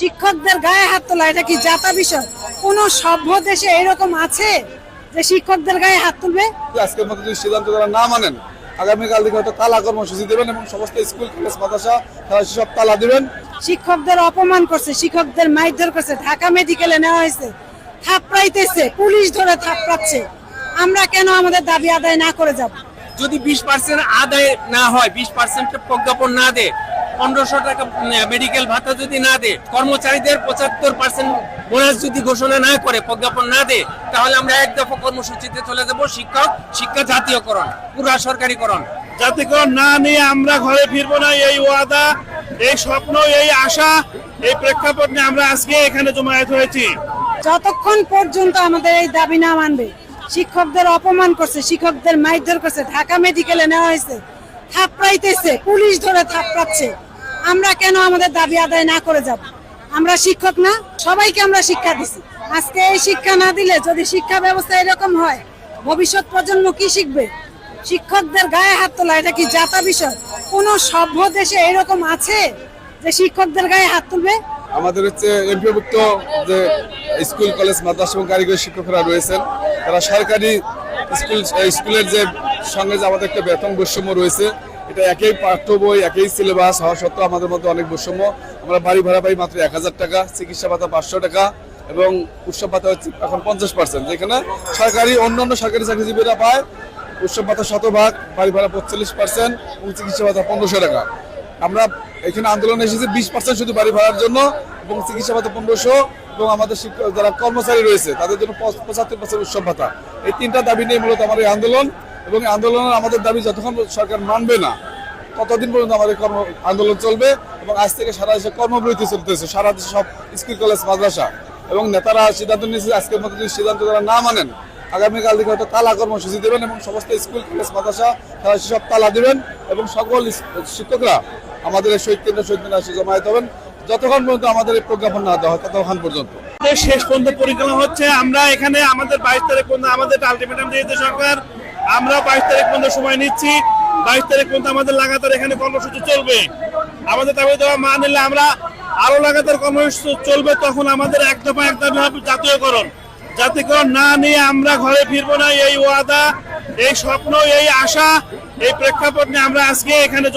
শিক্ষকদের গায়ে হাত তোলা এটা কি জাতা বিষয়? কোন সভ্য দেশে এরকম আছে যে শিক্ষকদের গায়ে হাত তুলবে? আজকের মতো যদি সিদ্ধান্ত তারা না মানেন আগামীকাল থেকে হয়তো তালা কর্মসূচি দেবেন এবং সমস্ত স্কুল কলেজ মাদ্রাসা সব তালা দিবেন। শিক্ষকদের অপমান করছে শিক্ষকদের মারধর করছে ঢাকা মেডিকেলে নেওয়া হয়েছে থাপড়াইতেছে পুলিশ ধরে থাপড়াচ্ছে। আমরা কেন আমাদের দাবি আদায় না করে যাব? যদি বিশ পার্সেন্ট আদায় না হয় বিশ পার্সেন্ট প্রজ্ঞাপন না দেয় পনেরোশো টাকা মেডিকেল ভাতা যদি না দেয় কর্মচারীদের পঁচাত্তর পার্সেন্ট বোনাস যদি ঘোষণা না করে প্রজ্ঞাপন না দেয় তাহলে আমরা এক দফা কর্মসূচিতে চলে যাব শিক্ষক শিক্ষা জাতীয়করণ পুরা সরকারিকরণ। জাতিকরণ না নিয়ে আমরা ঘরে ফিরবো না এই ওয়াদা এই স্বপ্ন এই আশা এই প্রেক্ষাপট নিয়ে আমরা আজকে এখানে জমায়েত হয়েছি। যতক্ষণ পর্যন্ত আমাদের এই দাবি না মানবে শিক্ষকদের অপমান করছে শিক্ষকদের মারধর করছে ঢাকা মেডিকেলে নেওয়া হয়েছে থাপড়াইতেছে পুলিশ ধরে থাপড়াচ্ছে। আমরা কেন আমাদের দাবি আদায় না করে যাব? আমরা শিক্ষক না, সবাইকে আমরা শিক্ষা দিছি। আজকে এই শিক্ষা না দিলে যদি শিক্ষা ব্যবস্থা এরকম হয়, ভবিষ্যৎ প্রজন্ম কি শিখবে? শিক্ষকদের গায়ে হাত তোলা, এটা কি জাতা বিষয়? কোন সভ্য দেশে এরকম আছে যে শিক্ষকদের গায়ে হাত তুলবে? আমাদের হচ্ছে এমপিভুক্ত যে স্কুল, কলেজ, মাদ্রাসা এবং কারিগরি শিক্ষকরা রয়েছেন, তারা সরকারি স্কুল স্কুলের যে সঙ্গে যে আমাদের একটা বেতন বৈষম্য রয়েছে এটা একই পাঠ্য বই, একই সিলেবাস হওয়া সত্ত্বেও আমাদের মধ্যে অনেক বৈষম্য। আমরা বাড়ি ভাড়া পাই মাত্র এক হাজার টাকা, চিকিৎসা ভাতা পাঁচশো টাকা এবং উৎসব ভাতা হচ্ছে এখন পঞ্চাশ পার্সেন্ট যেখানে সরকারি, অন্যান্য সরকারি চাকরিজীবীরা পায়, উৎসব ভাতা শতভাগ, বাড়ি ভাড়া পঁয়তাল্লিশ পার্সেন্ট এবং চিকিৎসা ভাতা পনেরোশো টাকা। আমরা এখানে আন্দোলনে এসেছি বিশ পার্সেন্ট শুধু বাড়ি ভাড়ার জন্য এবং চিকিৎসা ভাতা পনেরোশো এবং আমাদের শিক্ষক, যারা কর্মচারী রয়েছে, তাদের জন্য পঁচাত্তর পার্সেন্ট উৎসব ভাতা। এই তিনটা দাবি নিয়ে মূলত আমার এই আন্দোলন। এবং আন্দোলনের আমাদের দাবি যতক্ষণ সরকার মানবে না, ততদিন পর্যন্ত আমাদের কর্ম আন্দোলন চলবে এবং আজ থেকে সারা দেশে কর্মবিরতি চলতেছে। সারা দেশে সব স্কুল, কলেজ, মাদ্রাসা এবং নেতারা সিদ্ধান্ত নিয়েছে আজকের মতো যদি সিদ্ধান্ত তারা না মানেন, আগামীকাল থেকে হয়তো তালা কর্মসূচি দেবেন এবং সমস্ত স্কুল, কলেজ, মাদ্রাসা তারা সব তালা দিবেন এবং সকল শিক্ষকরা আমাদের শহীদ কেন্দ্র, শহীদ মিনার জমায়েত হবেন। যতক্ষণ পর্যন্ত আমাদের এই প্রজ্ঞাপন না দেওয়া হয়, ততক্ষণ পর্যন্ত। শেষ পর্যন্ত পরিকল্পনা হচ্ছে, আমরা এখানে আমাদের বাইশ তারিখ পর্যন্ত আমাদের আলটিমেটাম দিয়েছে সরকার। আমরা বাইশ তারিখ পর্যন্ত সময় নিচ্ছি। বাইশ তারিখ পর্যন্ত আমাদের লাগাতার এখানে কর্মসূচি চলবে। আমাদের দাবি দেওয়া মা নিলে আমরা আরও লাগাতার কর্মসূচি চলবে তখন আমাদের এক দফা এক দাবি হবে জাতীয়করণ। জাতীয়করণ না নিয়ে আমরা ঘরে ফিরবো না, এই ওয়াদা, এই স্বপ্ন, এই আশা, এই প্রেক্ষাপট নিয়ে আমরা আজকে এখানে